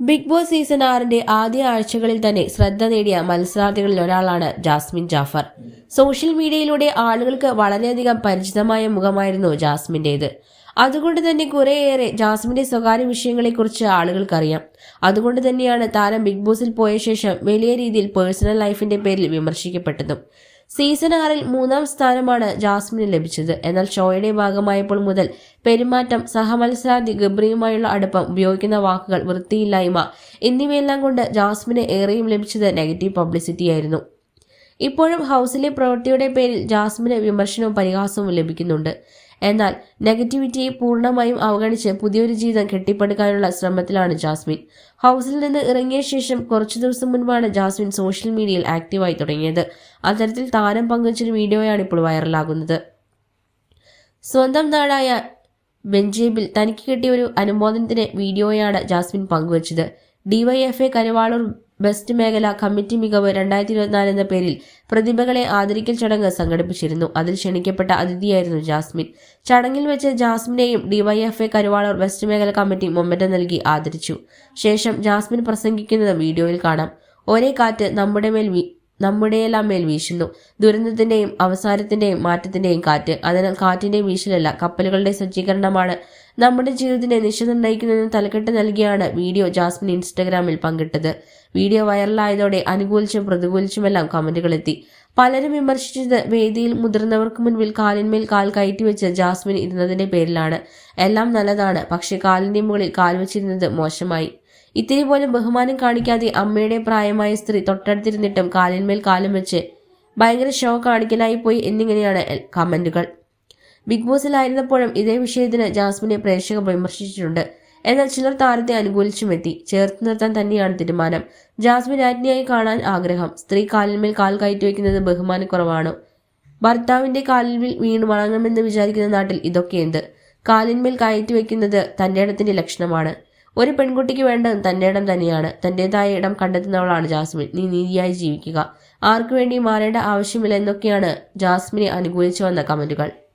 Big boss season ആറിന്റെ ആദ്യ ആഴ്ചകളിൽ തന്നെ ശ്രദ്ധ നേടിയ മത്സരാർത്ഥികളിൽ ഒരാളാണ് ജാസ്മിൻ ജാഫർ. സോഷ്യൽ മീഡിയയിലൂടെ ആളുകൾക്ക് വളരെയധികം പരിചിതമായ മുഖമായിരുന്നു ജാസ്മിന്റേത്. അതുകൊണ്ട് തന്നെ കുറേയേറെ ജാസ്മിന്റെ സ്വകാര്യ വിഷയങ്ങളെക്കുറിച്ച് ആളുകൾക്കറിയാം. അതുകൊണ്ട് തന്നെയാണ് താരം ബിഗ് ബോസിൽ പോയ ശേഷം വലിയ രീതിയിൽ പേഴ്സണൽ ലൈഫിന്റെ പേരിൽ വിമർശിക്കപ്പെട്ടതും. സീസൺ ആറിൽ മൂന്നാം സ്ഥാനമാണ് ജാസ്മിന് ലഭിച്ചത്. എന്നാൽ ഷോയുടെ ഭാഗമായപ്പോൾ മുതൽ പെരുമാറ്റം സഹമത്സരാധി ഗബ്രിയുമായുള്ള അടുപ്പം ഉപയോഗിക്കുന്ന വാക്കുകൾ വൃത്തിയില്ലായ്മ എന്നിവയെല്ലാം കൊണ്ട് ജാസ്മിന് ഏറെയും ലഭിച്ചത് നെഗറ്റീവ് പബ്ലിസിറ്റിയായിരുന്നു ഇപ്പോഴും ഹൗസിലെ പ്രവൃത്തിയുടെ പേരിൽ ജാസ്മിന് വിമർശനവും പരിഹാസവും ലഭിക്കുന്നുണ്ട്. എന്നാൽ നെഗറ്റിവിറ്റിയെ പൂർണമായും അവഗണിച്ച് പുതിയൊരു ജീവിതം കെട്ടിപ്പടുക്കാനുള്ള ശ്രമത്തിലാണ് ജാസ്മിൻ. ഹൗസിൽ നിന്ന് ഇറങ്ങിയ ശേഷം കുറച്ചു ദിവസം മുൻപാണ് ജാസ്മിൻ സോഷ്യൽ മീഡിയയിൽ ആക്റ്റീവായി തുടങ്ങിയത്. അത്തരത്തിൽ താരം പങ്കുവച്ചൊരു വീഡിയോയാണ് ഇപ്പോൾ വൈറലാകുന്നത്. സ്വന്തം നാടായ ബെഞ്ചേബിൽ തനിക്ക് കിട്ടിയ ഒരു അനുമോദനത്തിന് വീഡിയോയാണ് ജാസ്മിൻ പങ്കുവച്ചത്. ഡിവൈഎഫ്എ കരുവാളൂർ ബെസ്റ്റ് മേഖല കമ്മിറ്റി മികവ് രണ്ടായിരത്തി ഇരുപത്തിനാല് എന്ന പേരിൽ പ്രതിഭകളെ ആദരിക്കൽ ചടങ്ങ് സംഘടിപ്പിച്ചിരുന്നു. അതിൽ ക്ഷണിക്കപ്പെട്ട അതിഥിയായിരുന്നു ജാസ്മിൻ. ചടങ്ങിൽ വെച്ച് ജാസ്മിനെയും ഡിവൈഎഫ്എ കരുവാളൂർ വെസ്റ്റ് മേഖല കമ്മിറ്റി മൊമ്മറ്റം നൽകി ആദരിച്ചു. ശേഷം ജാസ്മിൻ പ്രസംഗിക്കുന്നത് വീഡിയോയിൽ കാണാം. ഒരേ കാറ്റ് നമ്മുടെ മേൽ നമ്മുടെയെല്ലാം മേൽ വീശുന്നു. ദുരന്തത്തിന്റെയും അവസാനത്തിന്റെയും മാറ്റത്തിന്റെയും കാറ്റ്. അതിനാൽ കാറ്റിന്റെ വീശലല്ല കപ്പലുകളുടെ സജ്ജീകരണമാണ്. നമ്മുടെ ജീവിതത്തിനെ നിശ നിർണയിക്കുന്നതിന് തലക്കെട്ട് നൽകിയാണ് വീഡിയോ ജാസ്മിൻ ഇൻസ്റ്റഗ്രാമിൽ പങ്കിട്ടത്. വീഡിയോ വൈറലായതോടെ അനുകൂലിച്ചും പ്രതികൂലിച്ചുമെല്ലാം കമന്റുകളെത്തി. പലരും വിമർശിച്ചത് വേദിയിൽ മുതിർന്നവർക്ക് മുൻപിൽ കാലിന്മേൽ കാൽ കയറ്റിവെച്ച് ജാസ്മിൻ ഇരുന്നതിന്റെ പേരിലാണ്. എല്ലാം നല്ലതാണ് പക്ഷേ കാലിന്റെ മുകളിൽ കാൽ വെച്ചിരുന്നത് മോശമായി. ഇത്തിരി പോലും ബഹുമാനം കാണിക്കാതെ അമ്മയുടെ പ്രായമായ സ്ത്രീ തൊട്ടടുത്തിരുന്നിട്ടും കാലിന്മേൽ കാലം വെച്ച് ഭയങ്കര ഷോ കാണിക്കലായി പോയി എന്നിങ്ങനെയാണ് കമന്റുകൾ. ബിഗ് ബോസിലായിരുന്നപ്പോഴും ഇതേ വിഷയത്തിന് ജാസ്മിനെ പ്രേക്ഷകർ വിമർശിച്ചിട്ടുണ്ട്. എന്നാൽ ചിലർ താരത്തെ അനുകൂലിച്ചുമെത്തി ചേർത്ത് നിർത്താൻ തന്നെയാണ് തീരുമാനം. ജാസ്മിൻ രാജ്ഞിയായി കാണാൻ ആഗ്രഹം. സ്ത്രീ കാലിന്മേൽ കാൽ കയറ്റി വയ്ക്കുന്നത് ബഹുമാനക്കുറവാണ്. ഭർത്താവിന്റെ കാലിൽ വീണ് വണങ്ങണമെന്ന് വിചാരിക്കുന്ന നാട്ടിൽ ഇതൊക്കെ എന്ത് കാലിന്മേൽ കയറ്റി വയ്ക്കുന്നത് തന്റെ ഇടത്തിന്റെ ലക്ഷണമാണ്. ഒരു പെൺകുട്ടിക്ക് വേണ്ടത് തന്റെ ഇടം തന്നെയാണ്. തന്റേതായ ഇടം കണ്ടെത്തുന്നവളാണ് ജാസ്മിൻ. നീ നീതിയായി ജീവിക്കുക. ആർക്കു വേണ്ടി മാറേണ്ട ആവശ്യമില്ല എന്നൊക്കെയാണ് ജാസ്മിനെ അനുകൂലിച്ചു വന്ന കമന്റുകൾ.